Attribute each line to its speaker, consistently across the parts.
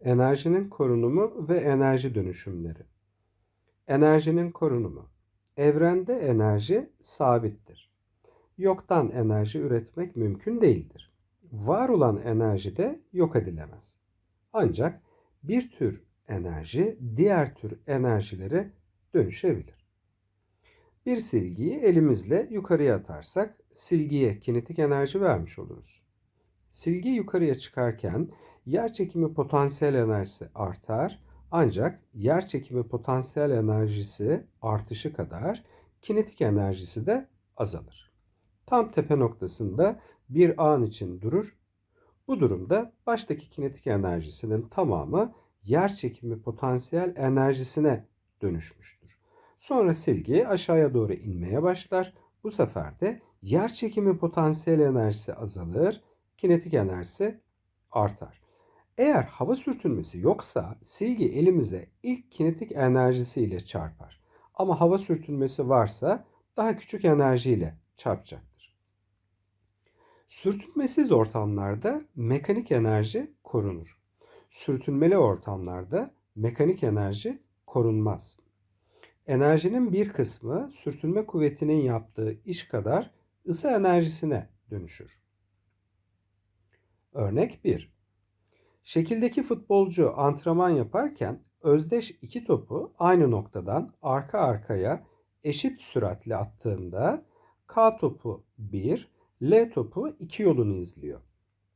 Speaker 1: Enerjinin korunumu ve enerji dönüşümleri. Enerjinin korunumu. Evrende enerji sabittir. Yoktan enerji üretmek mümkün değildir. Var olan enerji de yok edilemez. Ancak bir tür enerji diğer tür enerjilere dönüşebilir. Bir silgiyi elimizle yukarıya atarsak silgiye kinetik enerji vermiş oluruz. Silgi yukarıya çıkarken yer çekimi potansiyel enerjisi artar ancak yer çekimi potansiyel enerjisi artışı kadar kinetik enerjisi de azalır. Tam tepe noktasında bir an için durur. Bu durumda baştaki kinetik enerjisinin tamamı yer çekimi potansiyel enerjisine dönüşmüştür. Sonra silgi aşağıya doğru inmeye başlar. Bu sefer de yer çekimi potansiyel enerjisi azalır, kinetik enerjisi artar. Eğer hava sürtünmesi yoksa silgi elimize ilk kinetik enerjisiyle çarpar. Ama hava sürtünmesi varsa daha küçük enerjiyle çarpacaktır. Sürtünmesiz ortamlarda mekanik enerji korunur. Sürtünmeli ortamlarda mekanik enerji korunmaz. Enerjinin bir kısmı sürtünme kuvvetinin yaptığı iş kadar ısı enerjisine dönüşür. Örnek 1. Şekildeki futbolcu antrenman yaparken özdeş iki topu aynı noktadan arka arkaya eşit süratle attığında K topu 1, L topu 2 yolunu izliyor.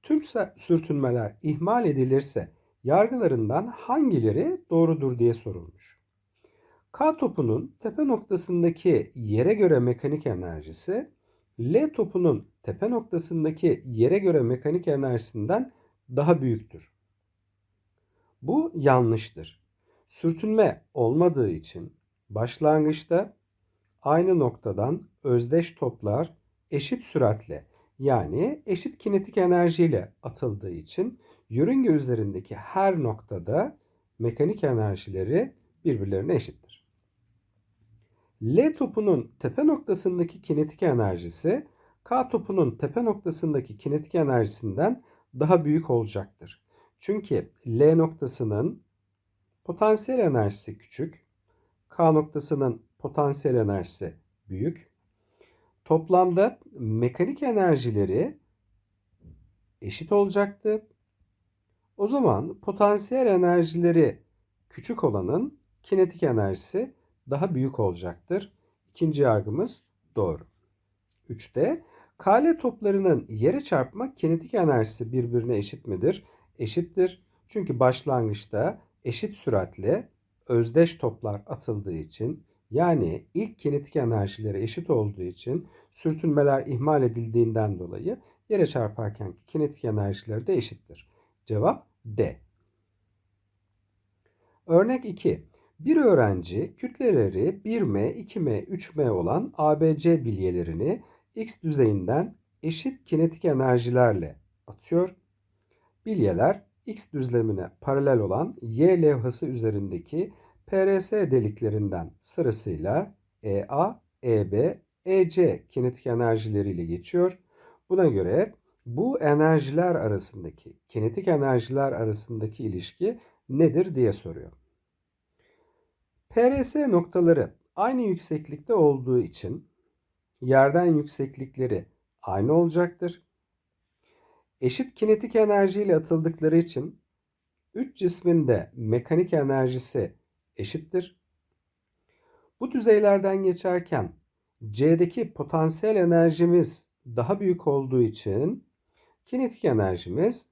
Speaker 1: Tüm sürtünmeler ihmal edilirse yargılarından hangileri doğrudur diye sorulmuş. K topunun tepe noktasındaki yere göre mekanik enerjisi L topunun tepe noktasındaki yere göre mekanik enerjisinden daha büyüktür. Bu yanlıştır. Sürtünme olmadığı için başlangıçta aynı noktadan özdeş toplar eşit süratle yani eşit kinetik enerjiyle atıldığı için yörünge üzerindeki her noktada mekanik enerjileri birbirlerine eşittir. L topunun tepe noktasındaki kinetik enerjisi K topunun tepe noktasındaki kinetik enerjisinden daha büyük olacaktır. Çünkü L noktasının potansiyel enerjisi küçük, K noktasının potansiyel enerjisi büyük. Toplamda mekanik enerjileri eşit olacaktı. O zaman potansiyel enerjileri küçük olanın kinetik enerjisi daha büyük olacaktır. İkinci yargımız doğru. 3'te kale toplarının yere çarpma kinetik enerjisi birbirine eşit midir? Eşittir. Çünkü başlangıçta eşit süratle özdeş toplar atıldığı için yani ilk kinetik enerjileri eşit olduğu için sürtünmeler ihmal edildiğinden dolayı yere çarparken kinetik enerjileri de eşittir. Cevap D. Örnek 2. Bir öğrenci kütleleri 1m, 2m, 3m olan ABC bilyelerini x düzeyinden eşit kinetik enerjilerle atıyor. Bilyeler x düzlemine paralel olan y levhası üzerindeki PRS deliklerinden sırasıyla EA, EB, EC kinetik enerjileriyle geçiyor. Buna göre bu enerjiler arasındaki, kinetik enerjiler arasındaki ilişki nedir diye soruyor. PRS noktaları aynı yükseklikte olduğu için yerden yükseklikleri aynı olacaktır. Eşit kinetik enerjiyle atıldıkları için üç cismin de mekanik enerjisi eşittir. Bu düzeylerden geçerken C'deki potansiyel enerjimiz daha büyük olduğu için kinetik enerjimiz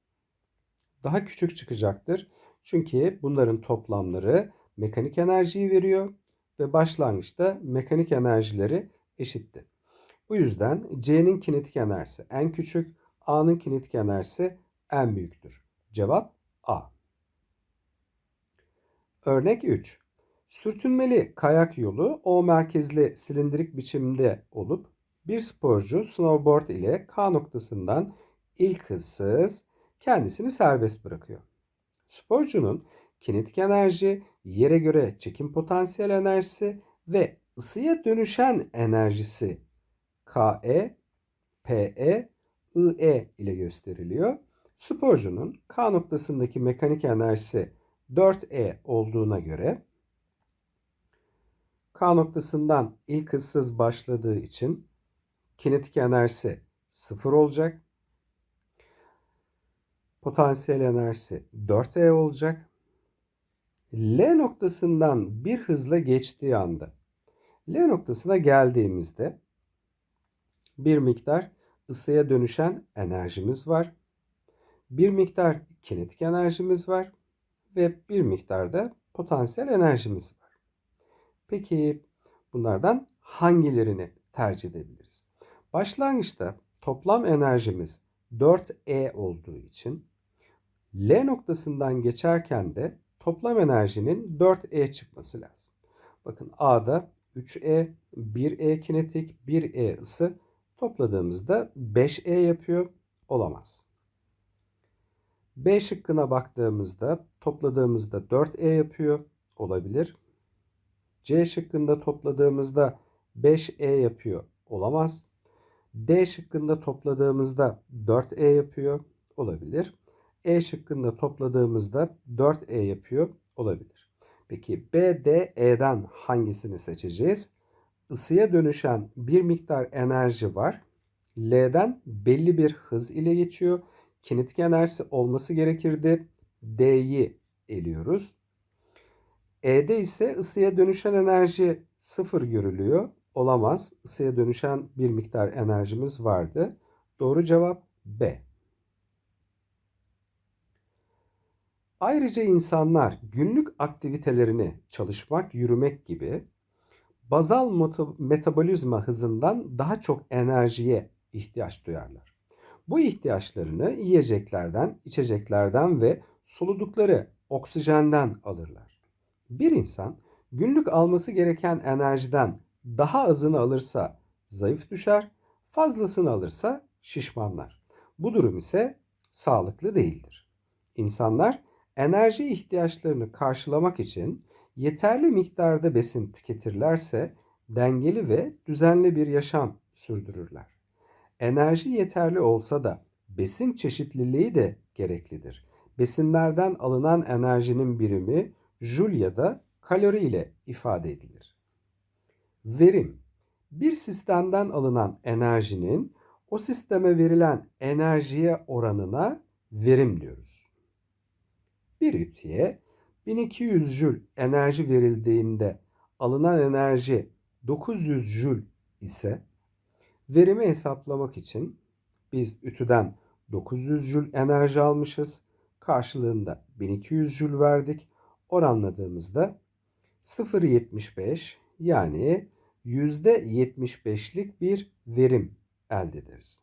Speaker 1: daha küçük çıkacaktır. Çünkü bunların toplamları mekanik enerjiyi veriyor ve başlangıçta mekanik enerjileri eşitti. Bu yüzden C'nin kinetik enerjisi en küçük, A'nın kinetik enerjisi en büyüktür. Cevap A. Örnek 3. Sürtünmeli kayak yolu O merkezli silindirik biçimde olup bir sporcu snowboard ile K noktasından ilk hızsız kendisini serbest bırakıyor. Sporcunun kinetik enerji, yere göre çekim potansiyel enerjisi ve ısıya dönüşen enerjisi KE, PE, IE ile gösteriliyor. Sporcunun K noktasındaki mekanik enerjisi 4E olduğuna göre K noktasından ilk hızsız başladığı için kinetik enerjisi 0 olacak. Potansiyel enerjisi 4E olacak. L noktasından bir hızla geçtiği anda L noktasına geldiğimizde bir miktar ısıya dönüşen enerjimiz var. Bir miktar kinetik enerjimiz var ve bir miktar da potansiyel enerjimiz var. Peki bunlardan hangilerini tercih edebiliriz? Başlangıçta toplam enerjimiz 4E olduğu için L noktasından geçerken de toplam enerjinin 4E çıkması lazım. Bakın A'da 3E, 1E kinetik, 1E ısı topladığımızda 5E yapıyor. Olamaz. B şıkkına baktığımızda topladığımızda 4E yapıyor. Olabilir. C şıkkında topladığımızda 5E yapıyor. Olamaz. D şıkkında topladığımızda 4E yapıyor. Olabilir. E şıkkında topladığımızda 4E yapıyor. Olabilir. Peki B, D, E'den hangisini seçeceğiz? Isıya dönüşen bir miktar enerji var. L'den belli bir hız ile geçiyor. Kinetik enerjisi olması gerekirdi. D'yi eliyoruz. E'de ise ısıya dönüşen enerji sıfır görülüyor. Olamaz. Isıya dönüşen bir miktar enerjimiz vardı. Doğru cevap B. Ayrıca insanlar günlük aktivitelerini çalışmak, yürümek gibi bazal metabolizma hızından daha çok enerjiye ihtiyaç duyarlar. Bu ihtiyaçlarını yiyeceklerden, içeceklerden ve soludukları oksijenden alırlar. Bir insan günlük alması gereken enerjiden daha azını alırsa zayıf düşer, fazlasını alırsa şişmanlar. Bu durum ise sağlıklı değildir. İnsanlar enerji ihtiyaçlarını karşılamak için yeterli miktarda besin tüketirlerse dengeli ve düzenli bir yaşam sürdürürler. Enerji yeterli olsa da besin çeşitliliği de gereklidir. Besinlerden alınan enerjinin birimi joule ya da kalori ile ifade edilir. Verim bir sistemden alınan enerjinin o sisteme verilen enerjiye oranına verim diyoruz. Bir ütüye 1200 jül enerji verildiğinde alınan enerji 900 jül ise verimi hesaplamak için biz ütüden 900 jül enerji almışız. Karşılığında 1200 jül verdik. Oranladığımızda 0.75 yani %75'lik bir verim elde ederiz.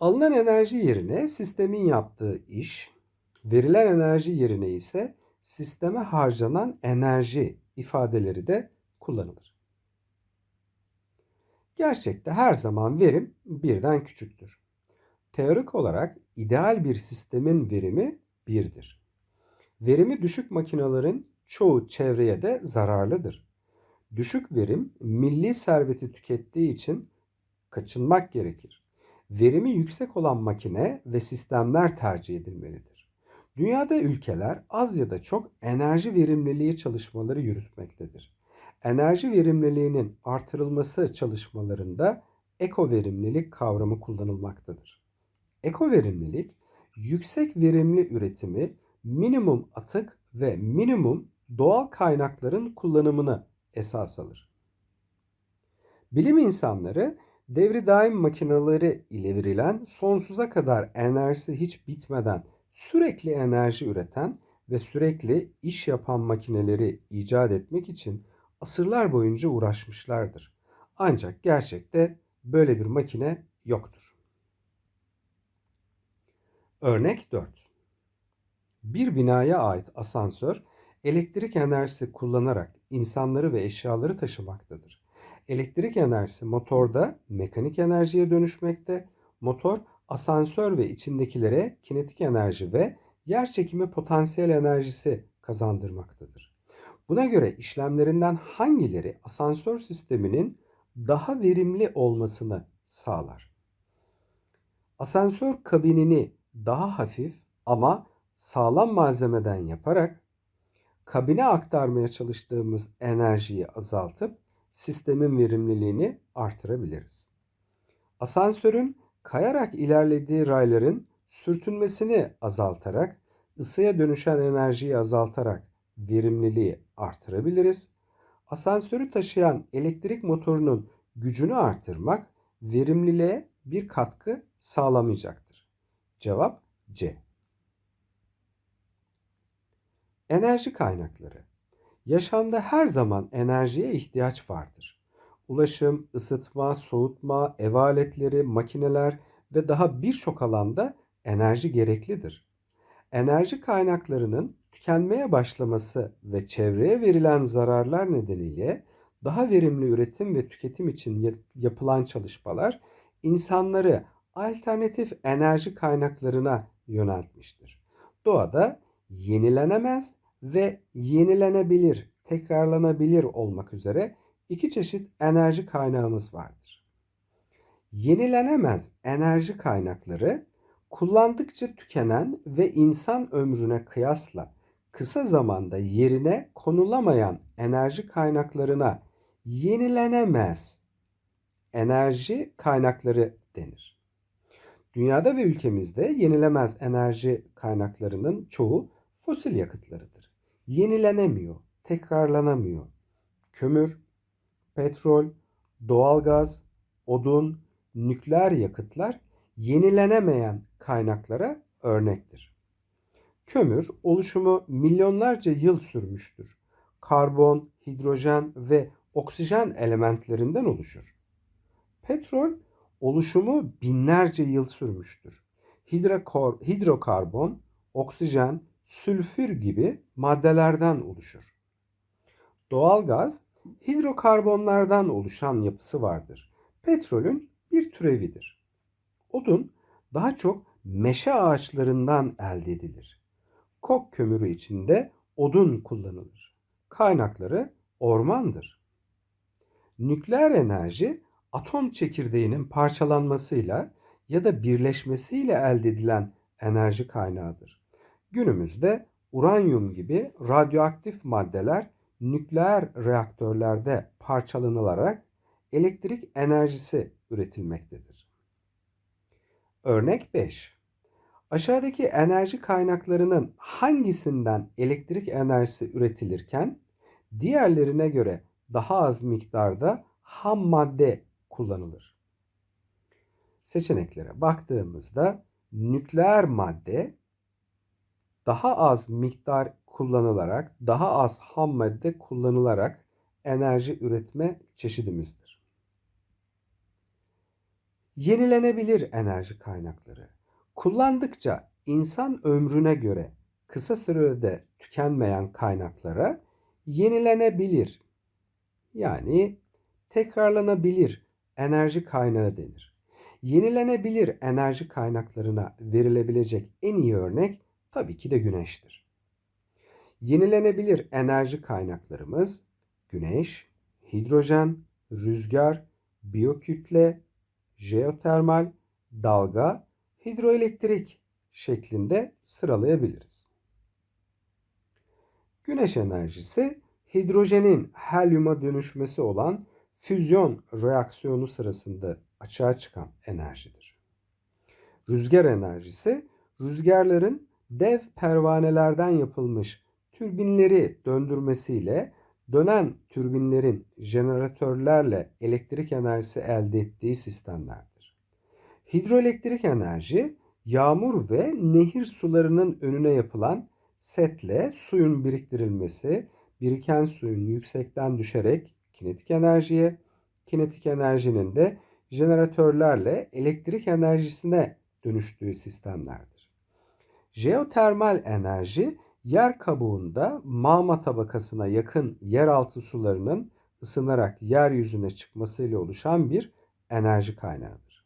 Speaker 1: Alınan enerji yerine sistemin yaptığı iş, verilen enerji yerine ise sisteme harcanan enerji ifadeleri de kullanılır. Gerçekte her zaman verim birden küçüktür. Teorik olarak ideal bir sistemin verimi birdir. Verimi düşük makinelerin çoğu çevreye de zararlıdır. Düşük verim milli serveti tükettiği için kaçınmak gerekir. Verimi yüksek olan makine ve sistemler tercih edilmelidir. Dünyada ülkeler az ya da çok enerji verimliliği çalışmaları yürütmektedir. Enerji verimliliğinin artırılması çalışmalarında eko verimlilik kavramı kullanılmaktadır. Eko verimlilik yüksek verimli üretimi, minimum atık ve minimum doğal kaynakların kullanımını esas alır. Bilim insanları devri daim makineleri ile verilen sonsuza kadar enerjisi hiç bitmeden sürekli enerji üreten ve sürekli iş yapan makineleri icat etmek için asırlar boyunca uğraşmışlardır. Ancak gerçekte böyle bir makine yoktur. Örnek 4. Bir binaya ait asansör elektrik enerjisi kullanarak insanları ve eşyaları taşımaktadır. Elektrik enerjisi motorda mekanik enerjiye dönüşmekte. Motor asansör ve içindekilere kinetik enerji ve yer çekimi potansiyel enerjisi kazandırmaktadır. Buna göre işlemlerinden hangileri asansör sisteminin daha verimli olmasını sağlar? Asansör kabinini daha hafif ama sağlam malzemeden yaparak kabine aktarmaya çalıştığımız enerjiyi azaltıp sistemin verimliliğini artırabiliriz. Asansörün kayarak ilerlediği rayların sürtünmesini azaltarak ısıya dönüşen enerjiyi azaltarak verimliliği artırabiliriz. Asansörü taşıyan elektrik motorunun gücünü artırmak verimliliğe bir katkı sağlamayacaktır. Cevap C. Enerji kaynakları. Yaşamda her zaman enerjiye ihtiyaç vardır. Ulaşım, ısıtma, soğutma, ev aletleri, makineler ve daha birçok alanda enerji gereklidir. Enerji kaynaklarının tükenmeye başlaması ve çevreye verilen zararlar nedeniyle daha verimli üretim ve tüketim için yapılan çalışmalar insanları alternatif enerji kaynaklarına yöneltmiştir. Doğada yenilenemez ve yenilenebilir, tekrarlanabilir olmak üzere iki çeşit enerji kaynağımız vardır. Yenilenemez enerji kaynakları kullandıkça tükenen ve insan ömrüne kıyasla kısa zamanda yerine konulamayan enerji kaynaklarına yenilenemez enerji kaynakları denir. Dünyada ve ülkemizde yenilemez enerji kaynaklarının çoğu fosil yakıtlarıdır. Yenilenemiyor, tekrarlanamıyor. Kömür, petrol, doğalgaz, odun, nükleer yakıtlar yenilenemeyen kaynaklara örnektir. Kömür oluşumu milyonlarca yıl sürmüştür. Karbon, hidrojen ve oksijen elementlerinden oluşur. Petrol oluşumu binlerce yıl sürmüştür. hidrokarbon, oksijen, sülfür gibi maddelerden oluşur. Doğalgaz hidrokarbonlardan oluşan yapısı vardır. Petrolün bir türevidir. Odun daha çok meşe ağaçlarından elde edilir. Kok kömürü içinde odun kullanılır. Kaynakları ormandır. Nükleer enerji atom çekirdeğinin parçalanmasıyla ya da birleşmesiyle elde edilen enerji kaynağıdır. Günümüzde uranyum gibi radyoaktif maddeler nükleer reaktörlerde parçalanılarak elektrik enerjisi üretilmektedir. Örnek 5. Aşağıdaki enerji kaynaklarının hangisinden elektrik enerjisi üretilirken diğerlerine göre daha az miktarda ham madde kullanılır? Seçeneklere baktığımızda nükleer madde daha az miktar kullanılarak, daha az ham madde kullanılarak enerji üretme çeşidimizdir. Yenilenebilir enerji kaynakları. Kullandıkça insan ömrüne göre kısa sürede tükenmeyen kaynaklara yenilenebilir yani tekrarlanabilir enerji kaynağı denir. Yenilenebilir enerji kaynaklarına verilebilecek en iyi örnek tabii ki de güneştir. Yenilenebilir enerji kaynaklarımız güneş, hidrojen, rüzgar, biyokütle, jeotermal, dalga, hidroelektrik şeklinde sıralayabiliriz. Güneş enerjisi hidrojenin helyuma dönüşmesi olan füzyon reaksiyonu sırasında açığa çıkan enerjidir. Rüzgar enerjisi rüzgarların dev pervanelerden yapılmış türbinleri döndürmesiyle dönen türbinlerin jeneratörlerle elektrik enerjisi elde ettiği sistemlerdir. Hidroelektrik enerji yağmur ve nehir sularının önüne yapılan setle suyun biriktirilmesi, biriken suyun yüksekten düşerek kinetik enerjiye, kinetik enerjinin de jeneratörlerle elektrik enerjisine dönüştüğü sistemlerdir. Jeotermal enerji yer kabuğunda mağma tabakasına yakın yeraltı sularının ısınarak yeryüzüne çıkmasıyla oluşan bir enerji kaynağıdır.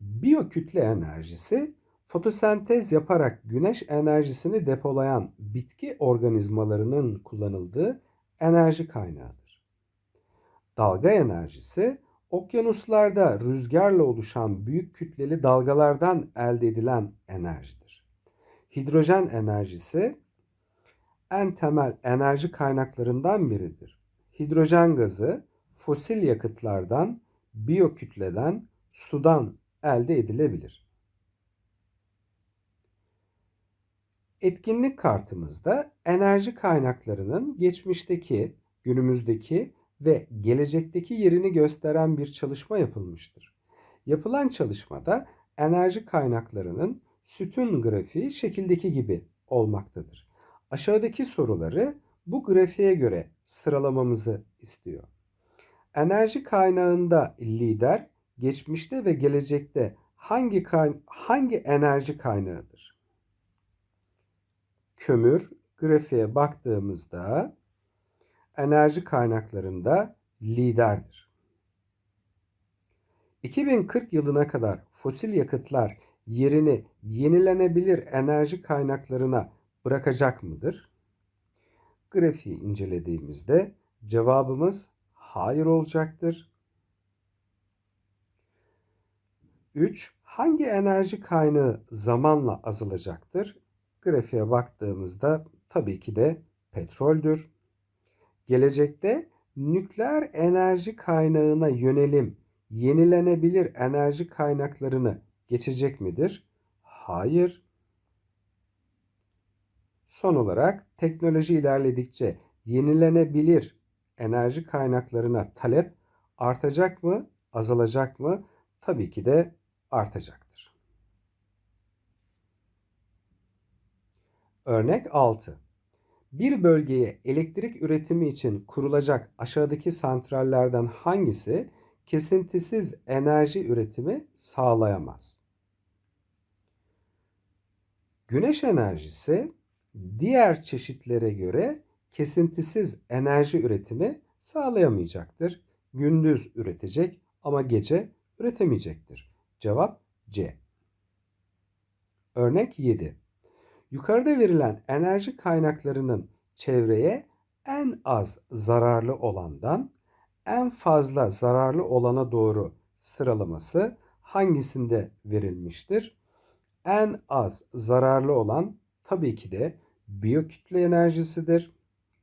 Speaker 1: Biyokütle enerjisi fotosentez yaparak güneş enerjisini depolayan bitki organizmalarının kullanıldığı enerji kaynağıdır. Dalga enerjisi Okyanuslarda rüzgarla oluşan büyük kütleli dalgalardan elde edilen enerjidir. Hidrojen enerjisi en temel enerji kaynaklarından biridir. Hidrojen gazı fosil yakıtlardan, biyokütleden, sudan elde edilebilir. Etkinlik kartımızda enerji kaynaklarının geçmişteki, günümüzdeki ve gelecekteki yerini gösteren bir çalışma yapılmıştır. Yapılan çalışmada enerji kaynaklarının sütun grafiği şekildeki gibi olmaktadır. Aşağıdaki soruları bu grafiğe göre sıralamamızı istiyor. Enerji kaynağında lider geçmişte ve gelecekte hangi kayn hangi enerji kaynağıdır? Kömür grafiğe baktığımızda enerji kaynaklarında liderdir. 2040 yılına kadar fosil yakıtlar yerini yenilenebilir enerji kaynaklarına bırakacak mıdır? Grafiği incelediğimizde cevabımız hayır olacaktır. 3. Hangi enerji kaynağı zamanla azalacaktır? Grafiğe baktığımızda tabii ki de petroldür. Gelecekte nükleer enerji kaynağına yönelim yenilenebilir enerji kaynaklarını geçecek midir? Hayır. Son olarak teknoloji ilerledikçe yenilenebilir enerji kaynaklarına talep artacak mı, azalacak mı? Tabii ki de artacaktır. Örnek 6. Bir bölgeye elektrik üretimi için kurulacak aşağıdaki santrallerden hangisi kesintisiz enerji üretimi sağlayamaz? Güneş enerjisi diğer çeşitlere göre kesintisiz enerji üretimi sağlayamayacaktır. Gündüz üretecek ama gece üretemeyecektir. Cevap C. Örnek 7. Yukarıda verilen enerji kaynaklarının çevreye en az zararlı olandan en fazla zararlı olana doğru sıralaması hangisinde verilmiştir? En az zararlı olan tabii ki de biyokütle enerjisidir.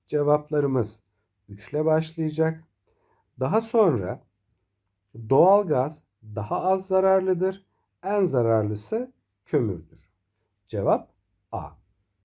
Speaker 1: Cevaplarımız 3 ile başlayacak. Daha sonra doğal gaz daha az zararlıdır. En zararlısı kömürdür. Cevap A.